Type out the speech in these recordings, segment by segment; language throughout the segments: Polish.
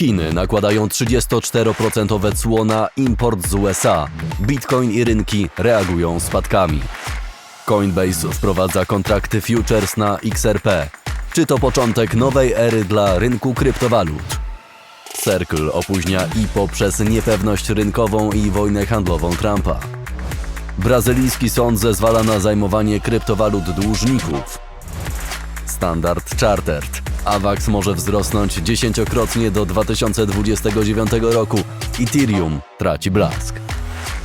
Chiny nakładają 34% cło na import z USA. Bitcoin i rynki reagują spadkami. Coinbase wprowadza kontrakty futures na XRP. Czy to początek nowej ery dla rynku kryptowalut? Circle opóźnia IPO przez niepewność rynkową i wojnę handlową Trumpa. Brazylijski sąd zezwala na zajmowanie kryptowalut dłużników. Standard Chartered. AWAX może wzrosnąć dziesięciokrotnie do 2029 roku. Ethereum traci blask.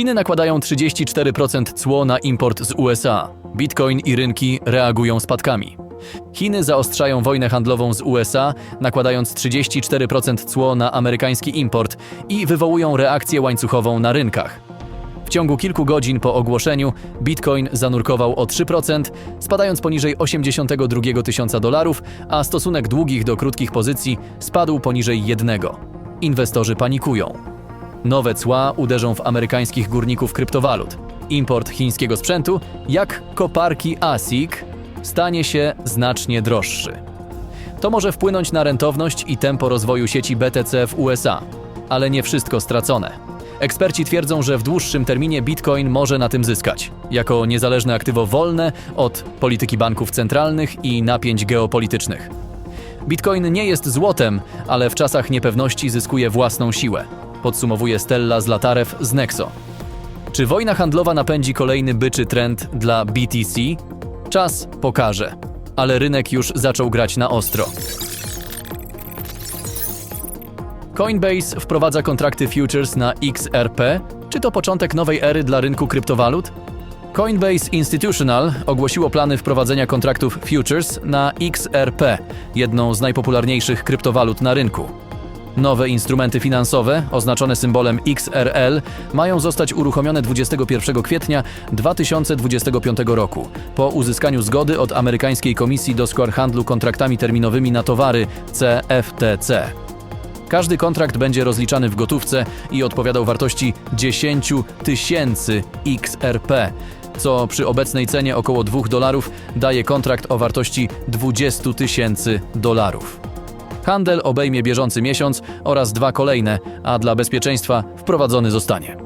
Chiny nakładają 34% cło na import z USA. Bitcoin i rynki reagują spadkami. Chiny zaostrzają wojnę handlową z USA, nakładając 34% cło na amerykański import i wywołują reakcję łańcuchową na rynkach. W ciągu kilku godzin po ogłoszeniu Bitcoin zanurkował o 3%, spadając poniżej 82 tysiąca dolarów, a stosunek długich do krótkich pozycji spadł poniżej jednego. Inwestorzy panikują. Nowe cła uderzą w amerykańskich górników kryptowalut. Import chińskiego sprzętu, jak koparki ASIC, stanie się znacznie droższy. To może wpłynąć na rentowność i tempo rozwoju sieci BTC w USA, ale nie wszystko stracone. Eksperci twierdzą, że w dłuższym terminie Bitcoin może na tym zyskać, jako niezależne aktywo wolne od polityki banków centralnych i napięć geopolitycznych. Bitcoin nie jest złotem, ale w czasach niepewności zyskuje własną siłę, podsumowuje Stella Zlatarew z Nexo. Czy wojna handlowa napędzi kolejny byczy trend dla BTC? Czas pokaże, ale rynek już zaczął grać na ostro. Coinbase wprowadza kontrakty futures na XRP. Czy to początek nowej ery dla rynku kryptowalut? Coinbase Institutional ogłosiło plany wprowadzenia kontraktów futures na XRP, jedną z najpopularniejszych kryptowalut na rynku. Nowe instrumenty finansowe, oznaczone symbolem XRL, mają zostać uruchomione 21 kwietnia 2025 roku, po uzyskaniu zgody od amerykańskiej Komisji do Spraw Handlu Kontraktami Terminowymi na Towary CFTC. Każdy kontrakt będzie rozliczany w gotówce i odpowiadał wartości 10 tysięcy XRP, co przy obecnej cenie około 2 dolarów daje kontrakt o wartości 20 tysięcy dolarów. Handel obejmie bieżący miesiąc oraz dwa kolejne, a dla bezpieczeństwa wprowadzony zostanie.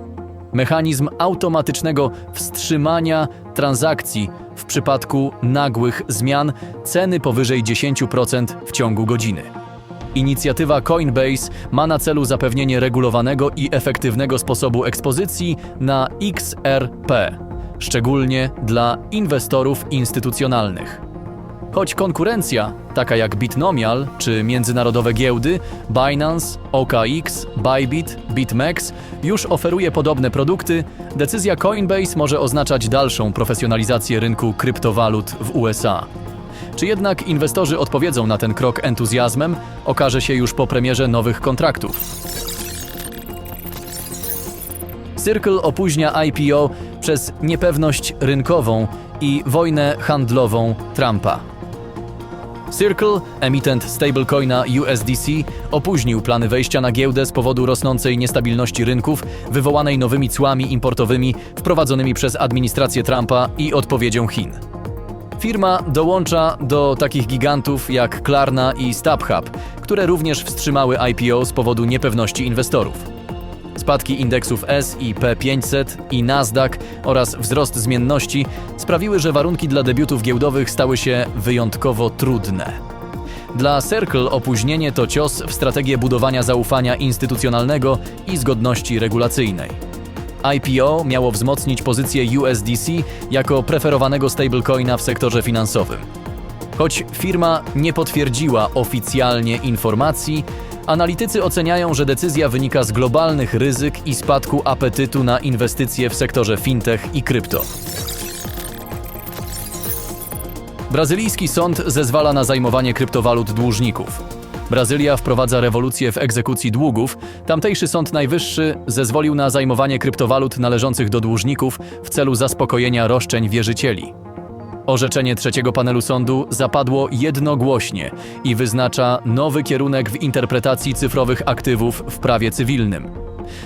Mechanizm automatycznego wstrzymania transakcji w przypadku nagłych zmian ceny powyżej 10% w ciągu godziny. Inicjatywa Coinbase ma na celu zapewnienie regulowanego i efektywnego sposobu ekspozycji na XRP, szczególnie dla inwestorów instytucjonalnych. Choć konkurencja, taka jak Bitnomial czy międzynarodowe giełdy, Binance, OKX, Bybit, BitMEX już oferuje podobne produkty, decyzja Coinbase może oznaczać dalszą profesjonalizację rynku kryptowalut w USA. Czy jednak inwestorzy odpowiedzą na ten krok entuzjazmem, okaże się już po premierze nowych kontraktów. Circle opóźnia IPO przez niepewność rynkową i wojnę handlową Trumpa. Circle, emitent stablecoina USDC, opóźnił plany wejścia na giełdę z powodu rosnącej niestabilności rynków wywołanej nowymi cłami importowymi wprowadzonymi przez administrację Trumpa i odpowiedzią Chin. Firma dołącza do takich gigantów jak Klarna i StubHub, które również wstrzymały IPO z powodu niepewności inwestorów. Spadki indeksów S&P 500 i Nasdaq oraz wzrost zmienności sprawiły, że warunki dla debiutów giełdowych stały się wyjątkowo trudne. Dla Circle opóźnienie to cios w strategię budowania zaufania instytucjonalnego i zgodności regulacyjnej. IPO miało wzmocnić pozycję USDC jako preferowanego stablecoina w sektorze finansowym. Choć firma nie potwierdziła oficjalnie informacji, analitycy oceniają, że decyzja wynika z globalnych ryzyk i spadku apetytu na inwestycje w sektorze fintech i krypto. Brazylijski sąd zezwala na zajmowanie kryptowalut dłużników. Brazylia wprowadza rewolucję w egzekucji długów. Tamtejszy Sąd Najwyższy zezwolił na zajmowanie kryptowalut należących do dłużników w celu zaspokojenia roszczeń wierzycieli. Orzeczenie trzeciego panelu sądu zapadło jednogłośnie i wyznacza nowy kierunek w interpretacji cyfrowych aktywów w prawie cywilnym.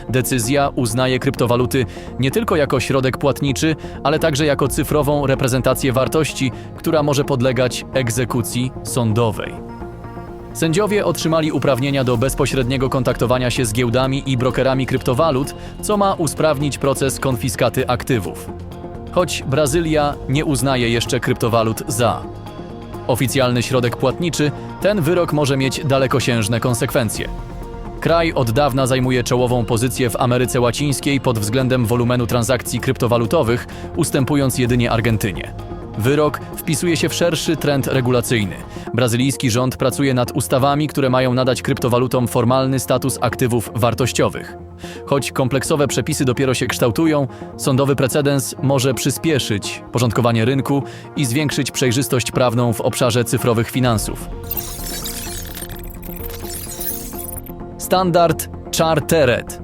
Decyzja uznaje kryptowaluty nie tylko jako środek płatniczy, ale także jako cyfrową reprezentację wartości, która może podlegać egzekucji sądowej. Sędziowie otrzymali uprawnienia do bezpośredniego kontaktowania się z giełdami i brokerami kryptowalut, co ma usprawnić proces konfiskaty aktywów. Choć Brazylia nie uznaje jeszcze kryptowalut za oficjalny środek płatniczy, ten wyrok może mieć dalekosiężne konsekwencje. Kraj od dawna zajmuje czołową pozycję w Ameryce Łacińskiej pod względem wolumenu transakcji kryptowalutowych, ustępując jedynie Argentynie. Wyrok wpisuje się w szerszy trend regulacyjny. Brazylijski rząd pracuje nad ustawami, które mają nadać kryptowalutom formalny status aktywów wartościowych. Choć kompleksowe przepisy dopiero się kształtują, sądowy precedens może przyspieszyć porządkowanie rynku i zwiększyć przejrzystość prawną w obszarze cyfrowych finansów. Standard Chartered.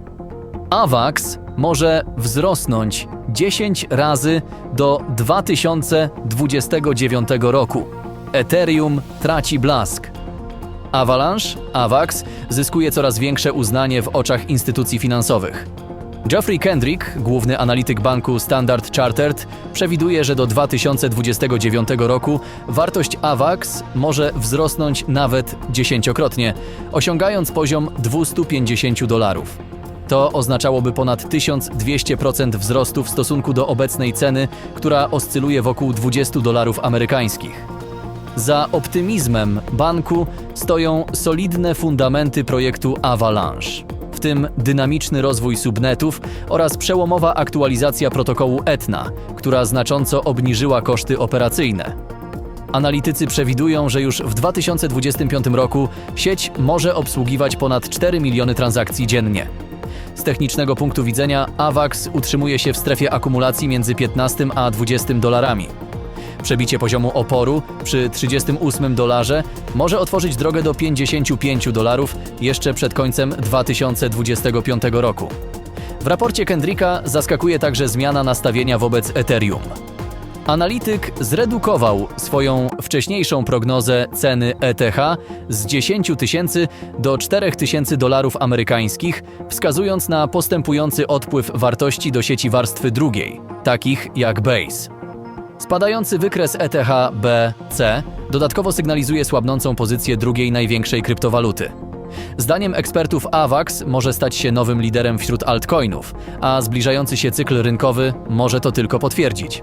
AVAX może wzrosnąć 10 razy do 2029 roku. Ethereum traci blask. Avalanche, AVAX, zyskuje coraz większe uznanie w oczach instytucji finansowych. Geoffrey Kendrick, główny analityk banku Standard Chartered, przewiduje, że do 2029 roku wartość AVAX może wzrosnąć nawet dziesięciokrotnie, osiągając poziom 250 dolarów. To oznaczałoby ponad 1200% wzrostu w stosunku do obecnej ceny, która oscyluje wokół 20 dolarów amerykańskich. Za optymizmem banku stoją solidne fundamenty projektu Avalanche, w tym dynamiczny rozwój subnetów oraz przełomowa aktualizacja protokołu Etna, która znacząco obniżyła koszty operacyjne. Analitycy przewidują, że już w 2025 roku sieć może obsługiwać ponad 4 miliony transakcji dziennie. Z technicznego punktu widzenia AVAX utrzymuje się w strefie akumulacji między 15 a 20 dolarami. Przebicie poziomu oporu przy 38 dolarze może otworzyć drogę do 55 dolarów jeszcze przed końcem 2025 roku. W raporcie Kendricka zaskakuje także zmiana nastawienia wobec Ethereum. Analityk zredukował swoją wcześniejszą prognozę ceny ETH z 10 tysięcy do 4 tysięcy dolarów amerykańskich, wskazując na postępujący odpływ wartości do sieci warstwy drugiej, takich jak Base. Spadający wykres E ETH BC dodatkowo sygnalizuje słabnącą pozycję drugiej największej kryptowaluty. Zdaniem ekspertów AVAX może stać się nowym liderem wśród altcoinów, a zbliżający się cykl rynkowy może to tylko potwierdzić.